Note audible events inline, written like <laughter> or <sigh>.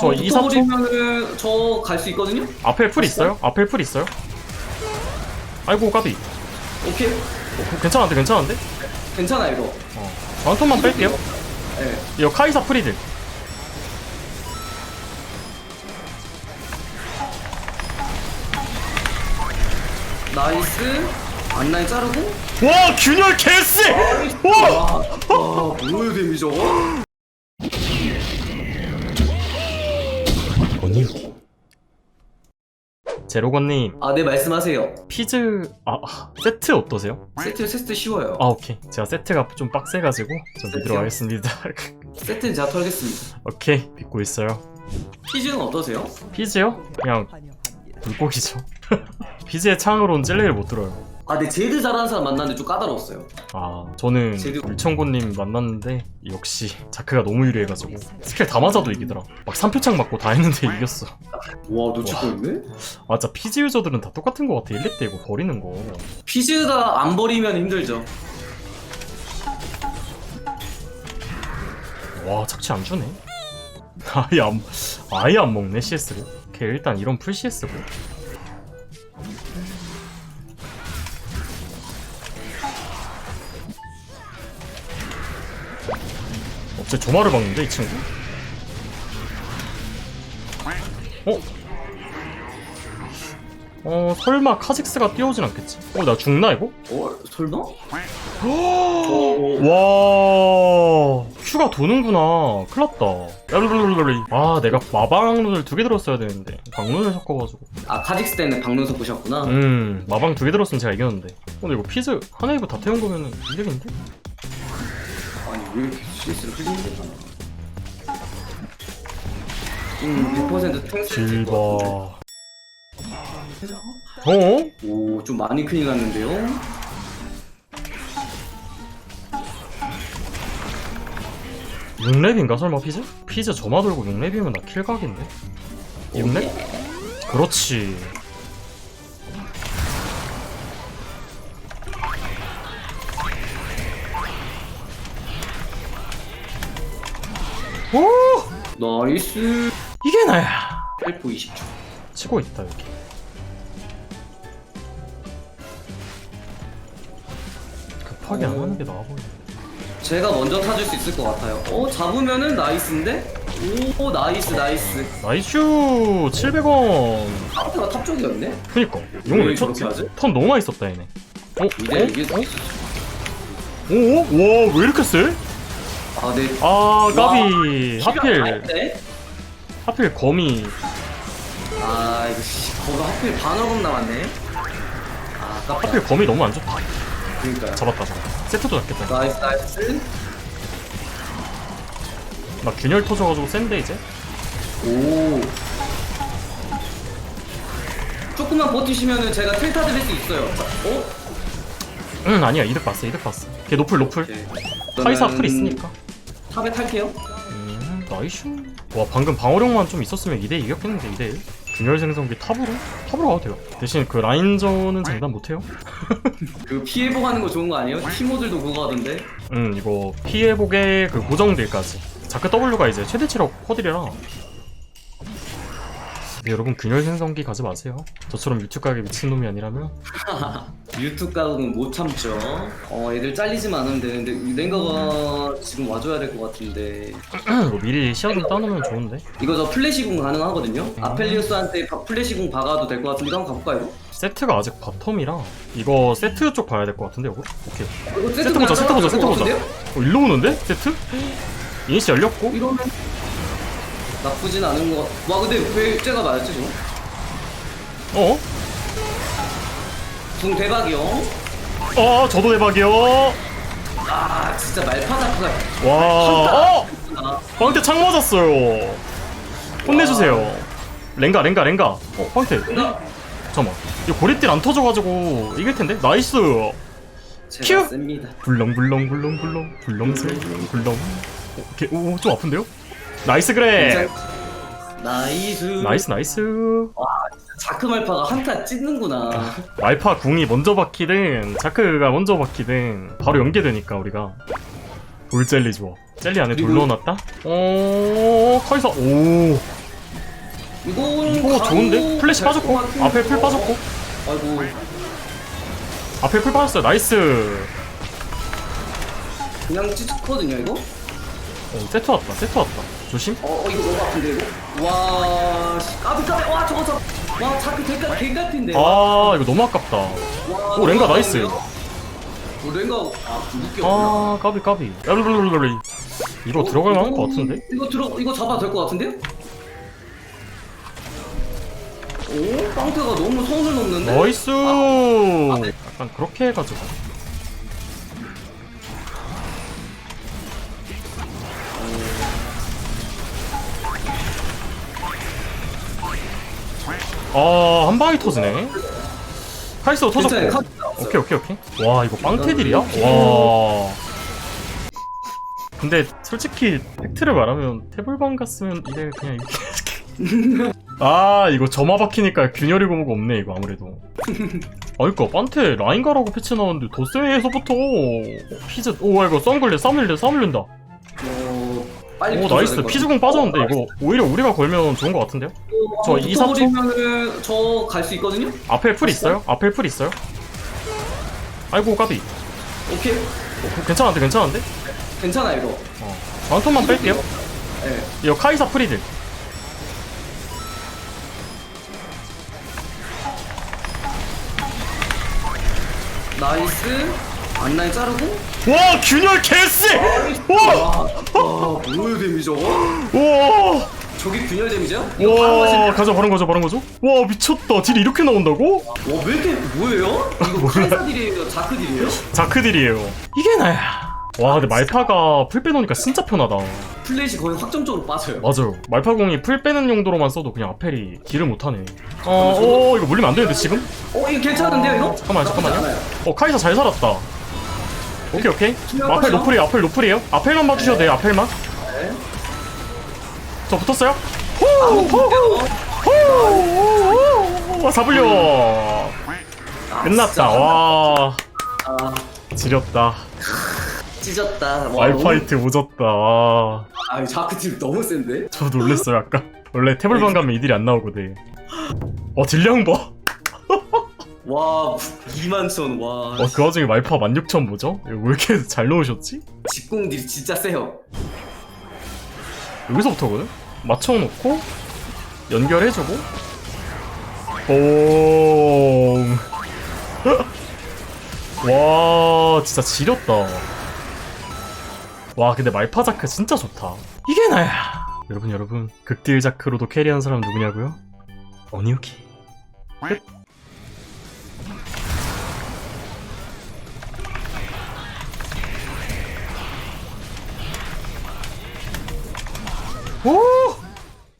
저저 2, 2, 3초? 3초면은 저 갈 수 있거든요? 앞에 풀 있어요? 앞에 풀 있어요? 아이고 까비 오케이 어, 괜찮은데 괜찮은데? 괜찮아 이거 어. 한 톤만 뺄게요 네. 이거 카이사 프리딜 나이스 안라인 자르고 와 균열 개쎄! 와! 와 뭐야 데미 저거? 제로건님. 아 네 말씀하세요. 피즈 아 아, 세트 어떠세요? 세트 세트 쉬워요. 아 오케이. 제가 세트가 좀 빡세가지고 좀 믿으러 세트요? 가겠습니다. <laughs> 세트는 제가 털겠습니다. 오케이. 믿고 있어요. 피즈는 어떠세요? 피즈요? 그냥 물고기죠. <laughs> 피즈의 창으로는 젤리를 못 들어요 아네 제드 잘하는 사람 만났는데 좀 까다로웠어요. 아 저는 제드- 물청고님 만났는데 역시 자크가 너무 유리해가지고 스킬 다 맞아도 이기더라. 막 3표창 맞고 다 했는데 이겼어. 와 놓칠 와. 뻔했네? 맞아 피즈 유저들은 다 똑같은 거 같아. 1렙 때 이거 버리는 거. 피즈가 안 버리면 힘들죠. 와 착취 안 주네. <laughs> 아예 안 아예 안 먹네 CS를. 오케이 일단 이런 풀 CS고 어째 조마를 박는데 이 친구 어? 어 설마 카직스가 뛰어오진 않겠지? 어 나 죽나 이거? 어? 설마? 와 큐가 도는구나 큰일났다 아 내가 마방 룬을 두 개 들었어야 되는데 방룬을 섞어가지고 아 카직스 때는 박능석 보셨구나 음 마방 두 개 들었으면 제가 이겼는데 근데 이거 피즈 하나이브 다 태운 거면은 이득인데? 아니 왜 이렇게 CS를 흘리는 거야 음100% 탱스 질바 어? 오좀 많이 큰일 났는데요? 육렙인가 설마 피즈? 피즈 점화 돌고 육렙이면나 킬각인데? 6렙? 그렇지 오! 나이스 이게 나야 헬프 20초 치고 있다 여기 급하게 안 하는 게 나아 보이네 제가 먼저 타줄 수 있을 것 같아요 어 잡으면은 나이스인데? 오 나이스 나이스 나이슈 700원 상태가 탑 쪽이었네? 그니까 용을 왜 왜 쳤지? 저렇게 하지? 턴 너무 많이 썼다 얘네 어? 이게 이게 어? 오? 와 왜 이렇게 세? 아 네. 아 까비. 하필. 하필 하필 거미. 아 이거 씨 거기 하필 반어금 남았네. 아 아깝다. 하필 거미 너무 안 좋다. 그러니까요. 잡았다 잡았다. 세트도 잡겠다. 나이스 나이스. 나 균열 터져가지고 센데 이제? 오. 조금만 버티시면은 제가 틸타 드릴 수 있어요. 어? 응 아니야. 이득 봤어 이득 봤어. 걔 노플 노플. 오케이 카이사 저는 풀 있으니까. 탑에 탈게요. 음 나이슈 와 방금 방어력만 좀 있었으면 2대 2였겠는데 2대 1 균열 생성기 탑으로? 탑으로 가도 돼요. 대신 그 라인전은 장담 못해요. <laughs> 그 피해보가는 거 좋은 거 아니에요? 티모들도 그거 하던데. 음 이거 피해복의 그 고정딜까지. 자크 W가 이제 최대 체력 퍼딜이라 근데 여러분 균열 생성기 가지 마세요 저처럼 유튜브 가게 미친놈이 아니라면 <laughs> 유튜브 가격은 못 참죠 어 애들 잘리지만 않으면 되는데 랭가가 지금 와줘야 될 것 같은데 <clears throat> 뭐 미리 시야 좀 따놓으면 좋은데 이거 저 플래시궁 가능하거든요? 아펠리우스한테 바- 플래시궁 박아도 될 것 같은데 한번 가볼까요? 세트가 아직 바텀이라 이거 세트 쪽 봐야 될 것 같은데 이거? 오케이 이거 세트 보자 세트 보자 세트 보자? 어, 일로 오는데? 세트? 이니시 열렸고 이러면 나쁘진 않은 것 같... 와 근데 왜 쟤가 맞았지 지금? 어? 궁 대박이요. 어 저도 대박이요. 아 진짜 말파다크가 와. 어! 아, 빵태 창 맞았어요. 혼내주세요. 랭가 랭가 랭가. 어 빵태 나 잠깐만. 이거 고리딜 안 터져가지고 이길 텐데? 나이스. 제가 큐! 셉니다. 불렁불렁불렁불렁. 불렁슬 불렁. 오케이. 오 좀 아픈데요? 나이스 그래. 나이스. 나이스 나이스. 자크 말파가 한타 찢는구나. <laughs> 말파 궁이 먼저 박히든 자크가 먼저 박히든 바로 연계되니까 우리가. 볼젤리 좋아 젤리 안에 그리고- 돌려놨다? 어 카이사. 오. 이거 이거 좋은데? 플래시 빠졌고? 앞에 풀 빠졌고? 아이고. 앞에 풀 빠졌어요. 나이스. 그냥 찌릿거든요 이거? 어, 세트 왔다 세트 왔다 조심 어, 어 이거 너무 아픈데 이거? 와 씨, 까비 까비 와 저거 저 와 자꾸 개가 개같은데 아 이거 너무 아깝다 와, 오, 랭가 나이스. 오 랭가 아 묶여 아 까비 까비 랄랄랄랄. 이거 들어갈 만한 것 같은데? 이거 들어 이거 잡아 도 될 것 같은데요? 오 빵태가 너무 성을 넘는데? 나이스 네. 약간 그렇게 해가지고 아 한 방에 터지네. 카이스도 괜찮아요. 터졌고 카드 나왔어요. 오케이 오케이 오케이. 와 이거 빵테딜이야? 와. 근데 솔직히 팩트를 말하면 태블방 갔으면 이래 그냥 이렇게 <laughs> 아 이거 점화 박히니까 균열이 고무가 없네 이거 아무래도. 아 그니까 판테 라인 가라고 패치 나왔는데 도세에서부터. 피즈 오 이거 썸글래 싸움을래 싸움을린다. 오 어, 빨리 나이스 피즈공 빠졌는데 이거 오히려 우리가 걸면 좋은 것 같은데요? 저 이, 삼 초? 붙어버리면은 저갈 수 있거든요? 앞에 풀 있어요? 앞에 풀 있어요? 아이고 까비 오케이 어, 괜찮은데 괜찮은데? 괜찮아 이거 어. 한 톤만 뺄게요 네. 이거 카이사 프리딜 나이스 안나이 자르고 와 균열 개쎄! 와! 와 뭐예요 데미 저거? 와! 저기 균열 데미지야? 이거 바로 와 하시네 가자 바른 거죠 바른 거죠? 와 미쳤다 딜이 이렇게 나온다고? 와왜 이렇게 뭐예요? 이거 <laughs> 카이사 딜이에요 자크 딜이에요? 자크 딜이에요 이게 나야 와 근데 말파가 풀 빼놓으니까 진짜 편하다 플래시 거의 확정적으로 빠져요 맞아요 말파공이 풀 빼는 용도로만 써도 그냥 아펠이 딜을 못하네 어, 어 이거 물리면 안 되는데 지금? 어 이거 괜찮은데요 이거? 잠깐만, 나쁘지 잠깐만요. 않아요. 어 카이사 잘 살았다 오케이 오케이. 아펠 거죠? 노플이에요? 아펠 노플이에요? 아펠만 봐주셔도 돼요 아펠만. 네. 저 붙었어요? 와 잡으려. 아, 끝났다. 와. 아. 지렸다. 찢었다. 와, 말파이트 오졌다. 와. 아 자크딜 너무 센데? 저 놀랬어요 아까. 원래 태블방 가면 이들이 안 나오거든. 어 딜량 봐 와 2만 천 와. 어, 그 와중에 말파 16,000 뭐죠? 이거 왜 이렇게 <laughs> 잘 넣으셨지? 직공딜 진짜 세요. 여기서부터거든? 맞춰놓고 연결해주고 뽕. <laughs> 와 진짜 지렸다 와 근데 말파 자크 진짜 좋다 이게 나야 여러분 여러분 극딜 자크로도 캐리한 사람 누구냐고요? 어니우키 끝 오!